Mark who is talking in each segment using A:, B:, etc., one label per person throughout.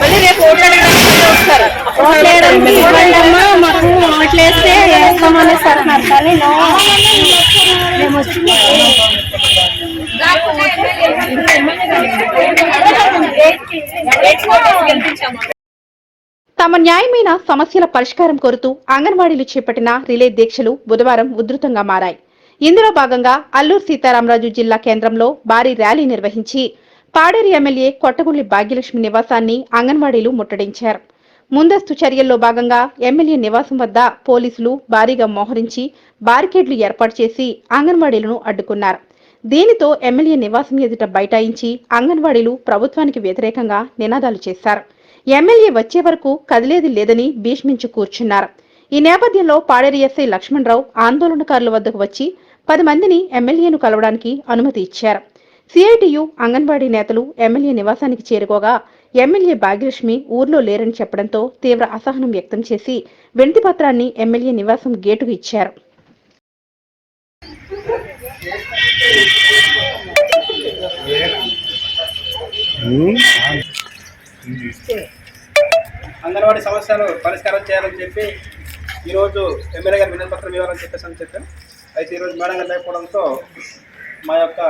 A: మళ్ళీ రేపు ఓట్లు అడగడానికి వస్తారు?
B: ఓట్లేయడానికి ఇవ్వండి అమ్మా. మాకు ఓట్లేస్తే వేస్తామని సార్ కానీ
C: తమ న్యాయమైన సమస్యల పరిష్కారం కోరుతూ అంగన్వాడీలు చేపట్టిన రిలే దీక్షలు బుధవారం ఉధృతంగా మారాయి. ఇందులో భాగంగా అల్లూరు సీతారామరాజు జిల్లా కేంద్రంలో భారీ ర్యాలీ నిర్వహించి పాడేరు ఎమ్మెల్యే కొట్టగుళ్ళి భాగ్యలక్ష్మి నివాసాన్ని అంగన్వాడీలు ముట్టడించారు. ముందస్తు చర్యల్లో భాగంగా ఎమ్మెల్యే నివాసం వద్ద పోలీసులు భారీగా మోహరించి బారికేడ్లు ఏర్పాటు చేసి అంగన్వాడీలను అడ్డుకున్నారు. దీనితో ఎమ్మెల్యే నివాసం ఎదుట బైఠాయించి అంగన్వాడీలు ప్రభుత్వానికి వ్యతిరేకంగా నినాదాలు చేశారు. ఎమ్మెల్యే వచ్చే వరకు కదిలేది లేదని భీష్మించి కూర్చున్నారు. ఈ నేపథ్యంలో పాడేరు ఎస్ఐ లక్ష్మణరావు ఆందోళనకారుల వద్దకు వచ్చి పది మందిని ఎమ్మెల్యేను కలవడానికి అనుమతి ఇచ్చారు. సిఐటియు అంగన్వాడీ నేతలు ఎమ్మెల్యే నివాసానికి చేరుకోగా ఎమ్మెల్యే భాగ్యలక్ష్మి ఊర్లో లేరని చెప్పడంతో తీవ్ర అసహనం వ్యక్తం చేసి వినతి పత్రాన్ని ఎమ్మెల్యే నివాసం గేటుకు ఇచ్చారు.
D: అంగన్వాడీ సమస్యలు పరిష్కారం చేయాలని చెప్పి ఈరోజు ఎమ్మెల్యే గారు వినతి పత్రం ఇవ్వాలని చెప్పేసి అని చెప్పాం అయితే ఈరోజు మేడం గారు లేకపోవడంతో మా యొక్క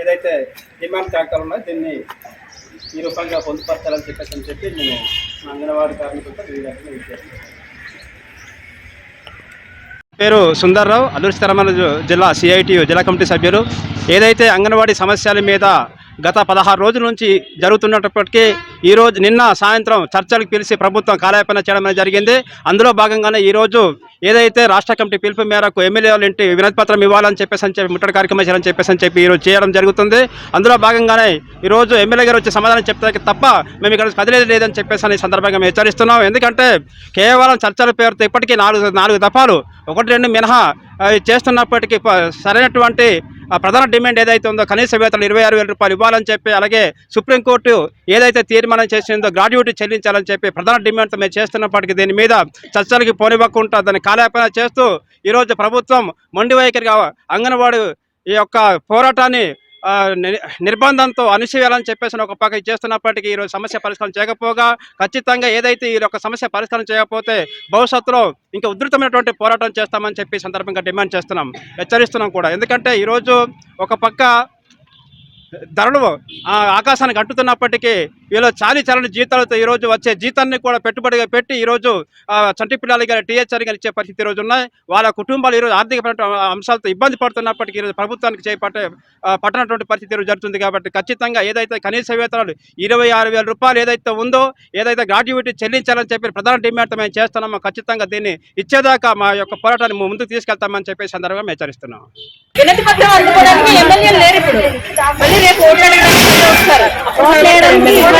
D: ఏదైతే డిమాండ్ కాగితాలు ఉన్నాయో దీన్ని ఈ రూపంగా పొందుపరచాలని చెప్పేసి అని చెప్పి మేము మా అంగన్వాడీ కార్మికులతో వివిధ పేరు సుందర్రావు అల్లూరి సీతారామరాజు జిల్లా సిఐటియు జిల్లా కమిటీ సభ్యులు. ఏదైతే అంగన్వాడీ సమస్యల మీద గత పదహారు రోజుల నుంచి జరుగుతున్నప్పటికీ ఈరోజు నిన్న సాయంత్రం చర్చలకు పిలిచి ప్రభుత్వం కాలయాపన చేయడం అనేది జరిగింది. అందులో భాగంగానే ఈరోజు ఏదైతే రాష్ట్ర కమిటీ పిలుపు మేరకు ఎమ్మెల్యే వాళ్ళ ఇంటి వినతి పత్రం ఇవ్వాలని చెప్పేసి అని చెప్పి ముట్టడి కార్యక్రమం చేయాలని చెప్పేసి అని చెప్పి ఈరోజు చేయడం జరుగుతుంది. అందులో భాగంగానే ఈరోజు ఎమ్మెల్యే గారు వచ్చి సమాధానం చెప్తే తప్ప మేము ఇక్కడ కదిలేదు లేదని చెప్పేసి అని సందర్భంగా మేము హెచ్చరిస్తున్నాం. ఎందుకంటే కేవలం చర్చల పేరుతో ఇప్పటికీ నాలుగు నాలుగు దఫాలు ఒకటి రెండు మినహా చేస్తున్నప్పటికీ ప- సరైనటువంటి ప్రధాన డిమాండ్ ఏదైతే ఉందో కనీస వేతనం ఇరవై ఆరు వేల రూపాయలు ఇవ్వాలని చెప్పి అలాగే సుప్రీంకోర్టు ఏదైతే తీర్మానం చేసిందో గ్రాడ్యుయేటీ చెల్లించాలని చెప్పి ప్రధాన డిమాండ్తో మేము చేస్తున్నప్పటికీ దీని మీద చర్చలకి పోనివ్వకుండా దాన్ని కాలయాపన చేస్తూ ఈరోజు ప్రభుత్వం మొండి వైఖరిగా అంగన్వాడీ ఈ యొక్క పోరాటాన్ని నిర్బంధంతో అణిచివేయాలని చెప్పేసి ఒక పక్క చేస్తున్నప్పటికీ ఈరోజు సమస్య పరిష్కారం చేయకపోగా ఖచ్చితంగా ఏదైతే ఈ యొక్క సమస్య పరిష్కారం చేయకపోతే భవిష్యత్తులో ఇంకా ఉధృతమైనటువంటి పోరాటం చేస్తామని చెప్పి సందర్భంగా డిమాండ్ చేస్తున్నాం హెచ్చరిస్తున్నాం కూడా. ఎందుకంటే ఈరోజు ఒక పక్క ధరలు ఆకాశానికి అంటుతున్నప్పటికీ వీళ్ళు చాలీ చాలని జీతాలతో ఈరోజు వచ్చే జీతాన్ని కూడా పెట్టుబడిగా పెట్టి ఈరోజు చంటి పిల్లలకి కానీ టీహెచ్ఆర్ కానీ ఇచ్చే పరిస్థితి ఈరోజు ఉన్నాయి. వాళ్ళ కుటుంబాలు ఈరోజు ఆర్థిక అంశాలతో ఇబ్బంది పడుతున్నప్పటికీ ఈరోజు ప్రభుత్వానికి చేపట్టే పట్టనటువంటి పరిస్థితి ఈరోజు జరుగుతుంది కాబట్టి ఖచ్చితంగా ఏదైతే కనీస వేతనాలు ఇరవై ఆరు వేల రూపాయలు ఏదైతే ఉందో ఏదైతే గ్రాడ్యుయేటీ చెల్లించాలని చెప్పి ప్రధాన డిమాండ్తో మేము చేస్తున్నామో ఖచ్చితంగా దీన్ని ఇచ్చేదాకా మా యొక్క పోరాటాన్ని ముందుకు తీసుకెళ్తామని చెప్పి సందర్భంగా మేము హెచ్చరిస్తున్నాం.
A: వినతి పత్రం అందుకోవడానికి ఎమ్మెల్యే లేరు ఇప్పుడు. మళ్ళీ రేపు ఓట్లు అడగడానికి వస్తారు.